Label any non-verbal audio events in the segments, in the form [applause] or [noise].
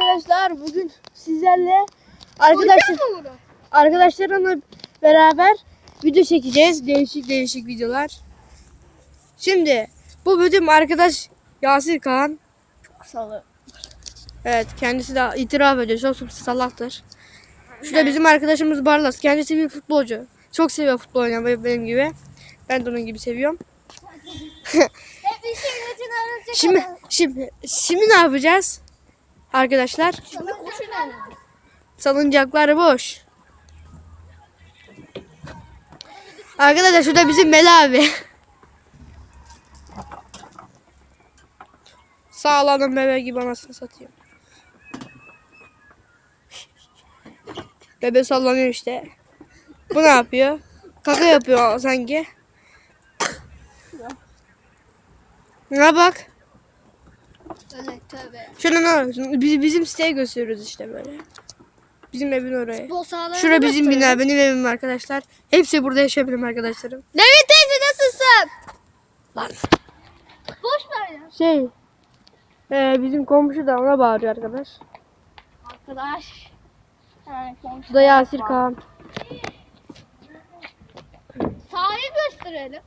arkadaşlar bugün sizlerle arkadaşlar arkadaşlarımla beraber video çekeceğiz. Değişik değişik videolar. Şimdi bu bölüm arkadaş Yasir Kaan. Salı. Evet kendisi de itiraf ediyor. Çok salaktır. Şurada bizim arkadaşımız Barlas. Kendisi bir futbolcu. Çok seviyor futbol oynamayı benim gibi. Ben de onun gibi seviyorum. Arayacak [laughs] Şimdi şimdi şimdi ne yapacağız? Arkadaşlar salıncaklar boş. Arkadaşlar şurada bizim Meli abi. Sağladım bebe gibi anasını satayım. Bebe sallanıyor işte. Bu ne yapıyor? Kaka yapıyor sanki. Ne bak. Tövbe. Şuna ne yapıyorsun? Biz, bizim siteye gösteriyoruz işte böyle. Bizim evin oraya. Futbol Şura bizim bina, benim evim arkadaşlar. Hepsi burada yaşayabilirim arkadaşlarım. Levin teyze nasılsın? Lan. Boş ver ya. Şey, e, bizim komşu da ona bağırıyor arkadaş. Arkadaş. Ha, komşu. Bu da Yasir Kaan. Sahayı gösterelim.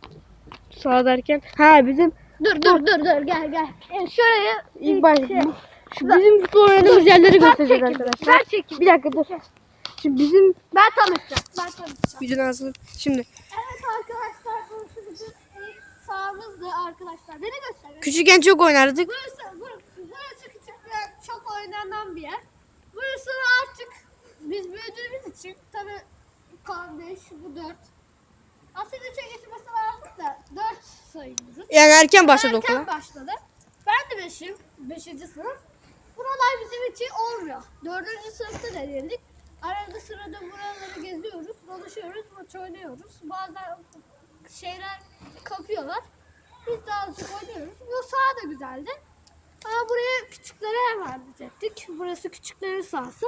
Sağ derken. Ha bizim Dur dur dur dur gel gel. E, şurayı ilk baş bu- şu bizim futbol oynadığımız yerleri göstereceğiz arkadaşlar. ben çekeyim. Bir dakika dur. Şimdi bizim Ben tanıtacağım. Ben tanıtacağım. videonun aslında şimdi Evet arkadaşlar burası bizim ilk sahamızdı arkadaşlar. Beni göster. küçükken çok oynardık. Burası, burası, burası küçük bir çok oynanan bir yer. Burası artık biz büyüdüğümüz için tabi kan 5 bu 4. Aslında 3'e geçmesi lazım da 4 sayımızın. Yani erken başladı Erken okula. başladı. Ben de 5'im. 5. sınıf. Buralar bizim için olmuyor. 4. sınıfta denedik. Arada sırada buraları geziyoruz, dolaşıyoruz, maç oynuyoruz. Bazen şeyler kapıyorlar. Biz de azıcık oynuyoruz. Bu saha da güzeldi. Ama buraya küçüklere emanet ettik. Burası küçüklerin sahası.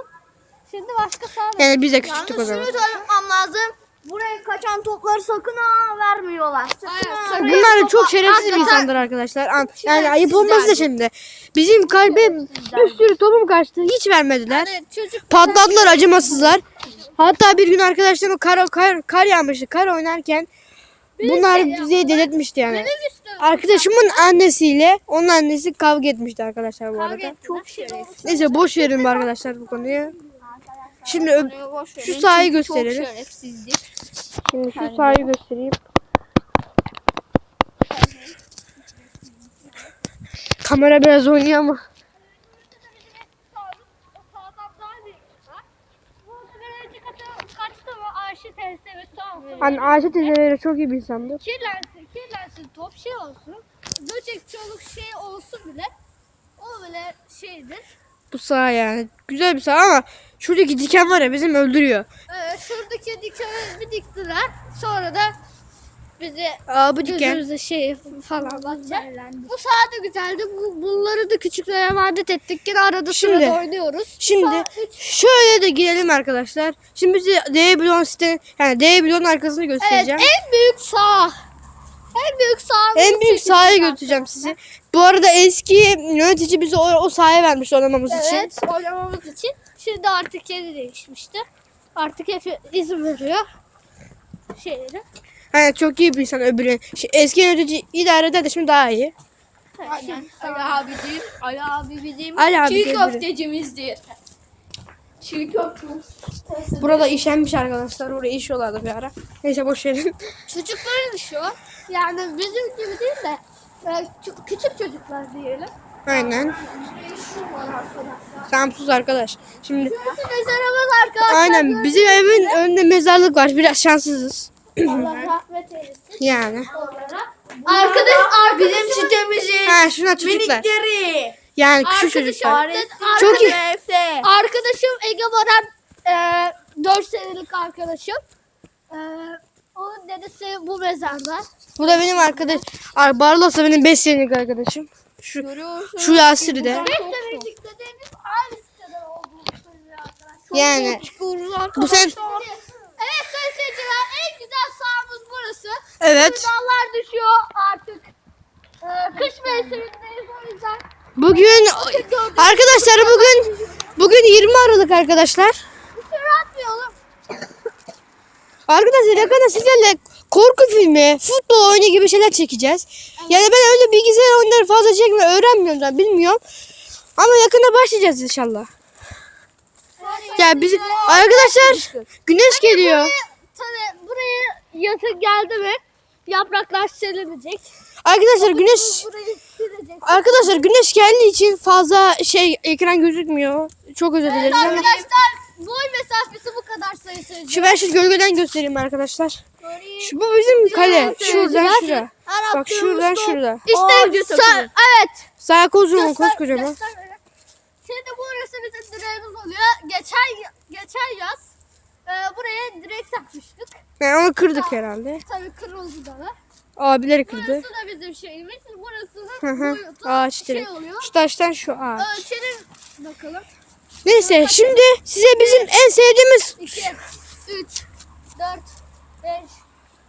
Şimdi başka saha. Yani biz de küçüktük o zaman. şunu söylemem lazım. Buraya kaçan topları sakın ha vermiyorlar. Sakın ha. Bunlar çok şerefsiz bir insanlar arkadaşlar. An- Yani ayıp olmaz da şimdi. Bizim kalbe bir sürü topum kaçtı. Hiç vermediler. Yani çocuk Patladılar acımasızlar. Hatta bir gün arkadaşlarım kar, kar, kar yağmıştı. Kar oynarken bunlar şey bizi delirtmişti yani. Arkadaşımın annesiyle onun annesi kavga etmişti arkadaşlar bu kavga arada. ettiler. Çok şerefsiz. Neyse boş verin bu arkadaşlar bu konuyu. Şimdi ö- şu sahayı gösterelim. Şimdi şu sahayı göstereyim. Kamera biraz oynuyor ama. Hani Ayşe teyzeleri çok iyi bir insandı. Kirlensin, kirlensin, top şey olsun. Böcek, çoluk şey olsun bile. O bile şeydir. Bu saha yani. Güzel bir saha ama şuradaki diken var ya bizim öldürüyor. Ee, şuradaki dikeni bir diktiler. Sonra da bizi Aa bu diken. gözümüze şey falan bakacak. Bu saha da güzeldi. Bu, bunları da küçüklere emanet ettik. Yine arada Şimdi- sırada oynuyoruz. Şimdi şöyle de girelim arkadaşlar. Şimdi size D bloğun sitenin yani D bloğun arkasını Evet, göstereceğim. en büyük saha. En büyük saha. En büyük sahaya götüreceğim sizi. Bu arada eski yönetici bizi o, o sahaya vermiş oynamamız için. Evet, oynamamız için. Şimdi artık yeri değişmişti. Artık hep izin veriyor. Şeyleri. Hani çok iyi bir insan öbürü. Şey, eski yönetici idare eder de şimdi daha iyi. Aynen. Ali abicim, Ali abi bizim Ali abi çiğ köftecimizdir. Çiğ köfte. Burada işenmiş arkadaşlar. Oraya işiyorlardı bir ara. Neyse boş verin. Çocukların işi o. Yani bizim gibi değil de e, küçük çocuklar diyelim. Aynen. Sus arkadaş. Şimdi mezarımız arkadaşlar. aynen bizim evin önünde mezarlık var. Biraz şanssızız. Allah rahmet eylesin. Yani. Arkadaş, arkadaşım. Bizim sitemizin Ha şuna çocuklar. minikleri. Yani küçük çocuklar. Çok iyi. Arkadaşım Ege Baran e, 4 senelik arkadaşım. E, onun dedesi bu mezarda. Bu da benim arkadaş. Ar- Barlos da benim 5 senelik arkadaşım. Şu şu Yasir de. 5 senelik dediğimiz aynı siteden söylüyor arkadaşlar. Yani bu sen Evet sayın seyirciler en güzel sahamız burası. evet. Dallar düşüyor artık. E, kış mevsimindeyiz o yüzden. Bugün arkadaşlar bugün atmadık arkadaşlar. Arkadaşlar yakında sizlerle korku filmi, futbol oyunu gibi şeyler çekeceğiz. Yani ben öyle bilgisayar oyunları fazla çekme öğrenmiyorum da bilmiyorum. Ama yakında başlayacağız inşallah. Ya biz arkadaşlar güneş geliyor. Tabii buraya yatık geldi mi yapraklar silinecek. Arkadaşlar güneş arkadaşlar güneş geldiği için fazla şey ekran gözükmüyor. Çok özür dileriz ama. Arkadaşlar boy mesafesi bu kadar sayı söyleyeceğim. Şu ben şu gölgeden göstereyim arkadaşlar. Şu bu bizim kale. Şuradan şura. Bak şuradan şurada. İşte sa- evet. Sağ kocaman koskocaman. Şimdi burası bizim direğimiz oluyor. Geçen geçen yaz e, buraya direk takmıştık. Yani onu kırdık herhalde. Tabii kırıldı da. Abileri kırdı. Burası da bizim şeyimiz. Burasının hı. boyutu Ağaç şey oluyor. Şu taştan şu ağaç. Ölçelim bakalım. Neyse şimdi size bizim en sevdiğimiz 2, 3, 4, 5,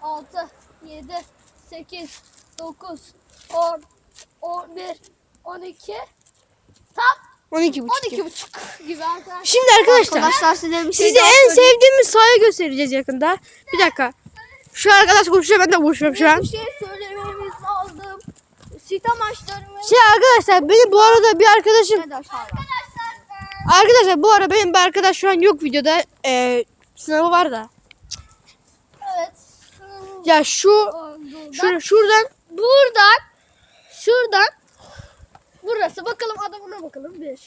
6, 7, 8, 9, 10, 11, 12, tam 12 buçuk. 12 buçuk gibi arkadaşlar. Şimdi arkadaşlar size bir şey size en sevdiğimiz sahayı göstereceğiz yakında. Bir dakika. Şu arkadaş konuşuyor ben de konuşuyorum şu an. Bir şey söylememiz lazım. Sit amaçlarımız. Şey arkadaşlar benim bu arada bir arkadaşım Arkadaşlar. bu ara benim bir arkadaş şu an yok videoda. Ee, sınavı var da. Evet. Ya şu şu şuradan Buradan şuradan burası bakalım adamına bakalım. 1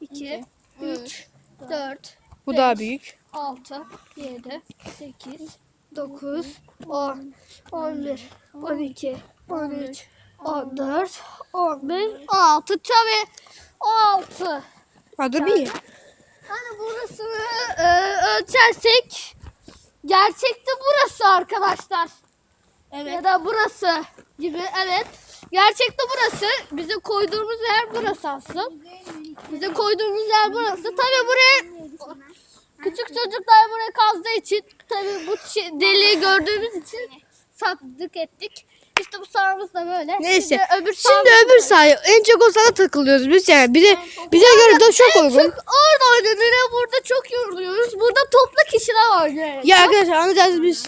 2 3 4 bu daha büyük. 6 7 8 9 10 11 12 13 14 15 16 tabii 16 Adı bir. Hani burasını e, ölçersek gerçekte burası arkadaşlar. Ya da burası gibi evet. Gerçekte burası. Bize koyduğumuz yer burası aslında. Bize koyduğumuz yer burası. Tabii buraya küçük çocuklar buraya kazdığı için tabii bu deliği gördüğümüz için sattık ettik. İşte bu sahamız da böyle. Neyse. Şimdi öbür Şimdi öbür sahaya en çok o sana takılıyoruz biz yani. Bize bize göre de çok en uygun. çok orada oynanıyor. Burada çok yoruluyoruz. Burada toplu kişiler oynuyor. Ya arkadaşlar anlayacağız biz.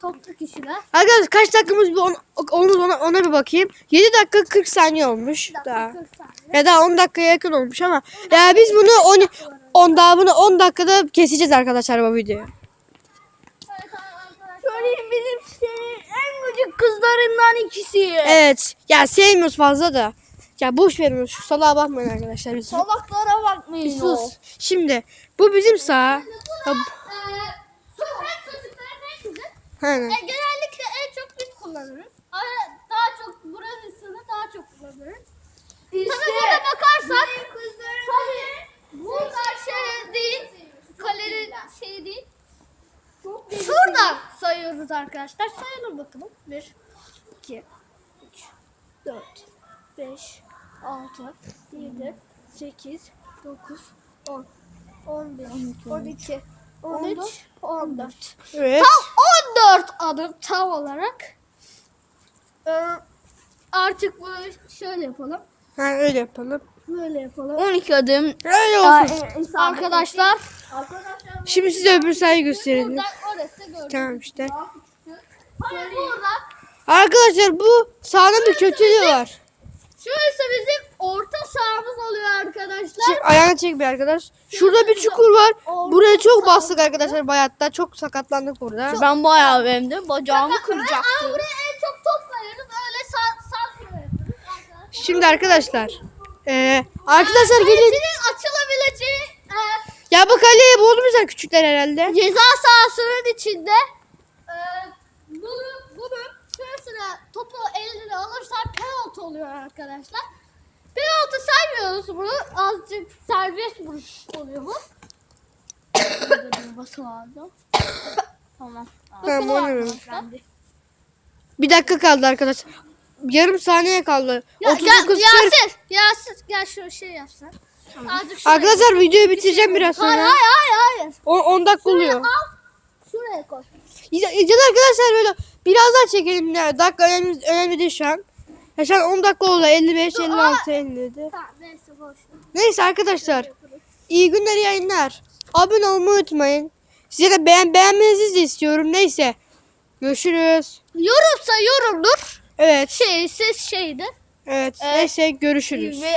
Toplu kişiler. Arkadaşlar kaç dakikamız bir on, onu ona, ona bir bakayım. 7 dakika 40 saniye olmuş daha. 40 saniye. Ya da 10 dakikaya yakın olmuş ama ya biz bunu 10 10 daha bunu 10 dakikada keseceğiz arkadaşlar bu videoyu. Söyleyeyim bizim senin en gıcık kızlarından ikisi. Evet. Ya sevmiyoruz fazla da. Ya boş verin şu salağa bakmayın arkadaşlar biz. Salaklara bakmayın o. sus. Şimdi bu bizim sağ. Ha, bu- Ee, sokak çocukların en güzel. Aynen. E, genellikle en çok biz kullanırız. Daha çok burasını daha çok kullanırız. İşte. Tabii burada bakarsak tabii bunlar şey değil. Kalenin şeyi değil. Sayıyoruz arkadaşlar. Sayalım bakalım. 1, 2, 3, 4, 5, 6, 7, 8, 9, 10, 11, 12, 13, 14. Evet. Tam 14 adım tam olarak. Ee, artık bunu şöyle yapalım. Ha, öyle yapalım. Böyle yapalım. 12 adım. Öyle olsun. Arkadaşlar. Şimdi size öbür sahayı gösterelim. Buradan orası gördüm. Tamam işte. Burada. Arkadaşlar bu sahanın bir kötülüğü var. Şurası bizim orta sahamız oluyor arkadaşlar. Çek, ayağını çek bir arkadaş. Şurada bir çukur var. Buraya çok bastık arkadaşlar bayatta. Çok sakatlandık burada. Ben bayağı de bacağımı kıracaktım. buraya en çok top koyuyoruz. Öyle sağ sağ yapıyoruz arkadaşlar. Şimdi arkadaşlar. eee, arkadaşlar gelin. Açılabileceği e, Ya bu kaleye bozmuşlar küçükler herhalde. ceza sahasının içinde e, bunu bunu şurasına topu eline alırsan penaltı oluyor arkadaşlar. Penaltı saymıyoruz bunu. Azıcık serbest vuruş oluyor bu. Basın [coughs] lazım. Tamam. Tamam arkadaşlar. Bir dakika kaldı arkadaşlar. Yarım saniye kaldı. Ya, 39 gel, 40. Yasin, Yasin gel şu şey yapsan. Azıcık şuraya. Arkadaşlar videoyu bitireceğim biraz Hayır sonra. hayır hayır. hayır. 10 dakika Şuraya oluyor. al. Şuraya koy. Ya ya da arkadaşlar böyle biraz daha çekelim ya. Dakika önemli, önemli değil şu an. Ya şu an 10 dakika oldu. 55, 56, 57. Tamam neyse boş. ver. Neyse arkadaşlar. İyi günler yayınlar. Abone olmayı unutmayın. Size de beğen beğenmenizi de istiyorum. Neyse. Görüşürüz. Yorumsa yorumdur. Evet. Şey ses şeydir. Evet. Neyse görüşürüz. Ve